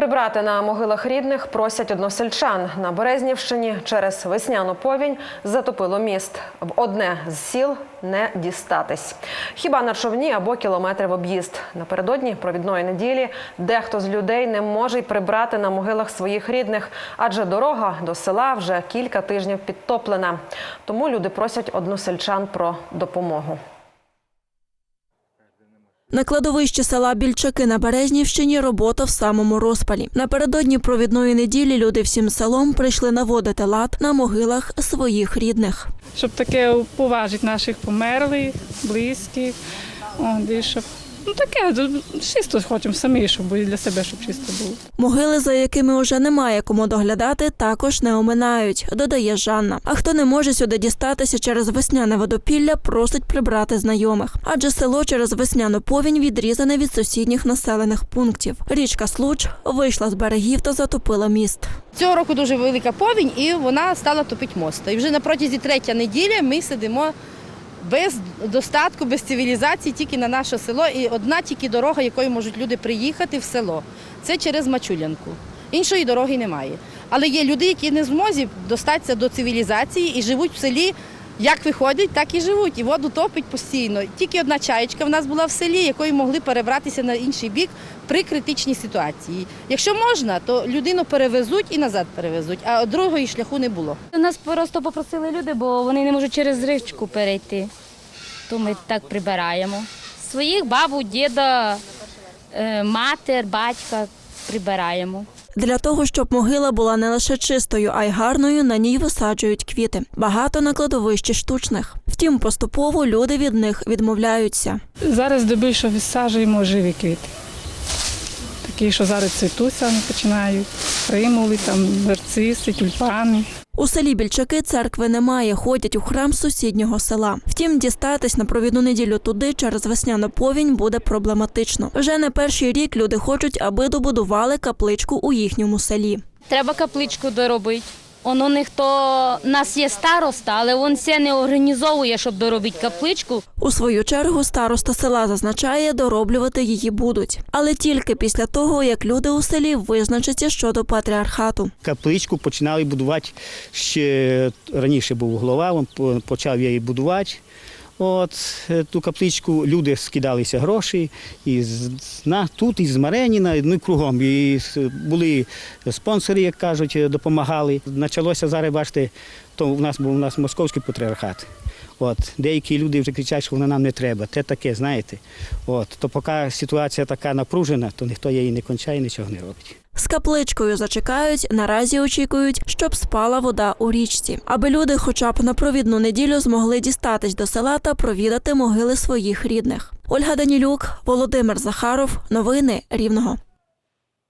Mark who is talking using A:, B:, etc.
A: Прибрати на могилах рідних просять односельчан. На Березнівщині через весняну повінь затопило міст. В одне з сіл не дістатись. Хіба на човні або кілометри в об'їзд. Напередодні провідної неділі дехто з людей не може й прибрати на могилах своїх рідних, адже дорога до села вже кілька тижнів підтоплена. Тому люди просять односельчан про допомогу.
B: На кладовищі села Більчаки на Березнівщині робота в самому розпалі. Напередодні провідної неділі люди всім селом прийшли наводити лад на могилах своїх рідних.
C: щоб таке поважити наших померлих, близьких. Щоб, ну таке, чисто хочемо самі, щоб і для себе, щоб чисто було.
B: Могили, за якими уже немає кому доглядати, також не оминають, додає Жанна. А хто не може сюди дістатися через весняне водопілля, просить прибрати знайомих. Адже село через весняну повінь відрізане від сусідніх населених пунктів. Річка Случ вийшла з берегів та затопила міст.
D: Цього року дуже велика повінь, і вона стала топити мост. І вже на протязі третя неділя ми сидимо без достатку, без цивілізації, тільки на наше село. І одна тільки дорога, якою можуть люди приїхати в село. Це через Мачулянку. Іншої дороги немає. Але є люди, які не в змозі достатися до цивілізації і живуть в селі. Як виходять, так і живуть. І воду топить постійно. Тільки одна чаєчка в нас була в селі, якою могли перебратися на інший бік при критичній ситуації. Якщо можна, то людину перевезуть і назад перевезуть, а другої шляху не було.
E: Нас просто попросили люди, бо вони не можуть через річку перейти. То ми так прибираємо. Своїх бабу, діда, е, матір, батька прибираємо.
B: Для того, щоб могила була не лише чистою, а й гарною, на ній висаджують квіти. Багато на кладовищі штучних. Втім, поступово люди від них відмовляються.
C: Зараз здебільшого висаджуємо живі квіти. Такі, що зараз цвітуться, починають. Примули, там, нарциси, тюльпани.
B: У селі Більчаки церкви немає, ходять у храм сусіднього села. Втім, дістатись на провідну неділю туди через весняну повінь буде проблематично. Вже не перший рік люди хочуть, аби добудували капличку у їхньому селі.
E: Треба капличку доробити. Воно ніхто у нас є староста, але він все не організовує, щоб доробити капличку.
B: У свою чергу староста села зазначає, дороблювати її будуть, але тільки після того, як люди у селі визначаться щодо патріархату.
F: Капличку починали будувати ще раніше був голова, він почав її будувати. От е, ту капличку люди скидалися гроші і на, тут, і з Мареніна, ну і кругом. І були спонсори, як кажуть, е, допомагали. Почалося зараз, бачите, то у нас був у нас московський патріархат. От, деякі люди вже кричать, що воно нам не треба. Те таке, знаєте. От, то поки ситуація така напружена, то ніхто її не кончає, нічого не робить.
B: З капличкою зачекають, наразі очікують, щоб спала вода у річці, аби люди, хоча б на провідну неділю, змогли дістатись до села та провідати могили своїх рідних. Ольга Данілюк, Володимир Захаров. Новини Рівного.